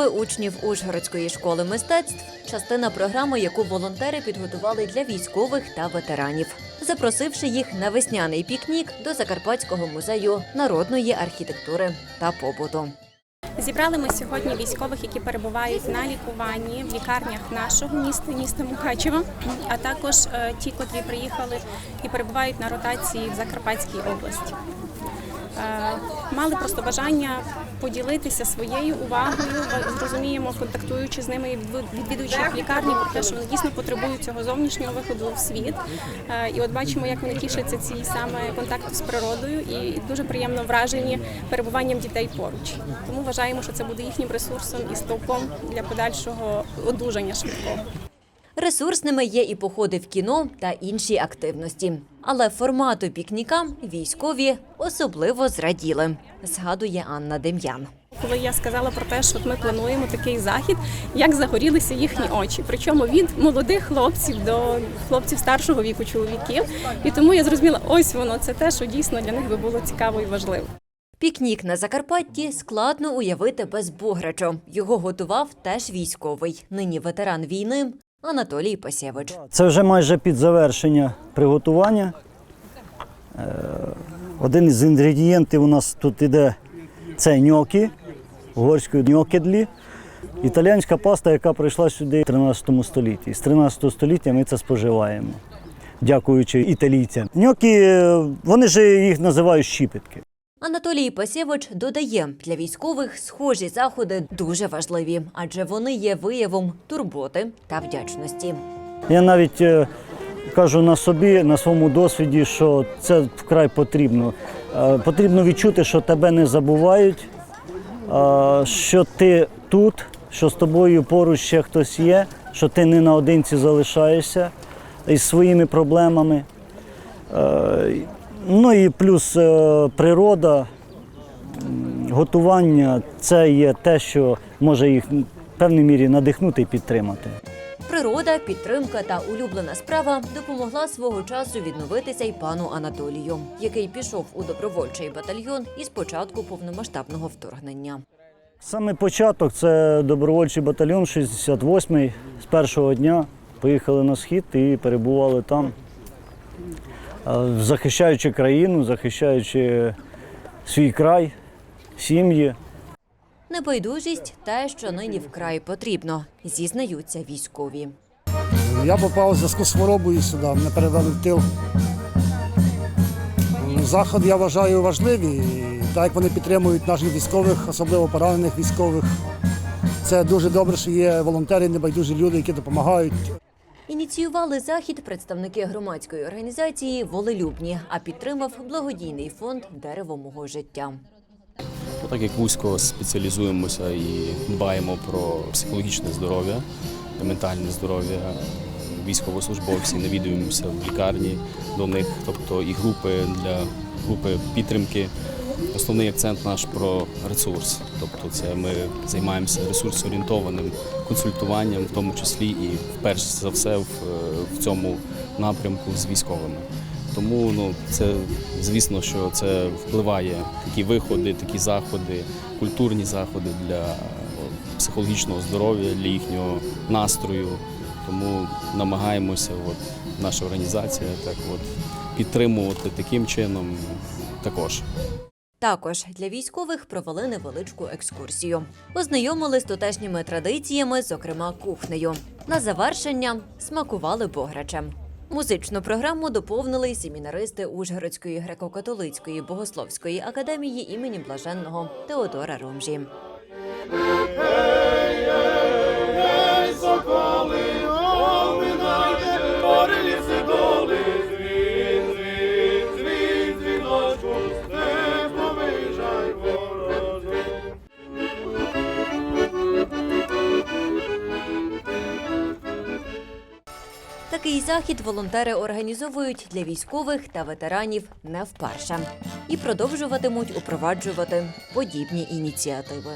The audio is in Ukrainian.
учнів Ужгородської школи мистецтв частина програми, яку волонтери підготували для військових та ветеранів, запросивши їх на весняний пікнік до Закарпатського музею народної архітектури та побуту. Зібрали ми сьогодні військових, які перебувають на лікуванні в лікарнях нашого міста, міста Мукачева, а також е, ті, котрі приїхали і перебувають на ротації в Закарпатській області. Е, Мали просто бажання поділитися своєю увагою. Зрозуміємо, контактуючи з ними відвідуючи їх лікарні, про те, що вони дійсно потребують цього зовнішнього виходу в світ. Е, І от бачимо, як вони тішаться ці саме контакту з природою, і дуже приємно вражені перебуванням дітей поруч. Тому вважаємо, що це буде їхнім ресурсом і стовпом для подальшого одужання швидкого. Ресурсними є і походи в кіно та інші активності. Але формату пікніка військові особливо зраділи, згадує Анна Дем'ян. Коли я сказала про те, що ми плануємо такий захід, як загорілися їхні очі, причому від молодих хлопців до хлопців старшого віку чоловіків. І тому я зрозуміла, ось воно це те, що дійсно для них би було цікаво і важливо. Пікнік на Закарпатті складно уявити без Бограчу. Його готував теж військовий, нині ветеран війни Анатолій Пасєвич. Це вже майже під завершення приготування. Е, Один із інгредієнтів у нас тут іде це ньокі, угорської ньокедлі. Італіянська паста, яка прийшла сюди в 13 столітті. З 13 століття ми це споживаємо, дякуючи італійцям. Ньокі, е, вони ж їх називають щіпетки. Анатолій Пасєвич додає, для військових схожі заходи дуже важливі, адже вони є виявом турботи та вдячності. Я навіть е, кажу на собі, на своєму досвіді, що це вкрай потрібно. Е, Потрібно відчути, що тебе не забувають, е, що ти тут, що з тобою поруч ще хтось є, що ти не наодинці залишаєшся із своїми проблемами. Ну і плюс е, природа, готування це є те, що може їх в певній мірі надихнути і підтримати. Природа, підтримка та улюблена справа допомогла свого часу відновитися й пану Анатолію, який пішов у добровольчий батальйон із початку повномасштабного вторгнення. Саме початок це добровольчий батальйон 68-й. З першого дня поїхали на схід і перебували там, захищаючи країну, захищаючи свій край, сім'ї. Небайдужість те, що нині вкрай потрібно, зізнаються військові. Я попав у зв'язку з хворобою сюди, мене перевели в тил. Заход я вважаю важливий, так як вони підтримують наших військових, особливо поранених військових. Це дуже добре, що є волонтери, небайдужі люди, які допомагають. Ініціювали захід представники громадської організації Волелюбні, а підтримав благодійний фонд Дерево мого життя. Ну, Так як вузько спеціалізуємося і дбаємо про психологічне здоров'я, ментальне здоров'я військовослужбовців, навідуємося в лікарні до них, тобто і групи для групи підтримки. Основний акцент наш про ресурс, тобто це ми займаємося ресурсоорієнтованим консультуванням, в тому числі і перш за все в, в цьому напрямку з військовими. Тому ну це звісно, що це впливає такі виходи, такі заходи, культурні заходи для психологічного здоров'я, для їхнього настрою. Тому намагаємося, от наша організація, так от підтримувати таким чином також. Також для військових провели невеличку екскурсію. Ознайомили з тутешніми традиціями, зокрема кухнею. На завершення смакували бограчем. Музичну програму доповнили й семінаристи Ужгородської греко-католицької богословської академії імені блаженного Теодора Ромжі. Такий захід волонтери організовують для військових та ветеранів не вперше і продовжуватимуть упроваджувати подібні ініціативи.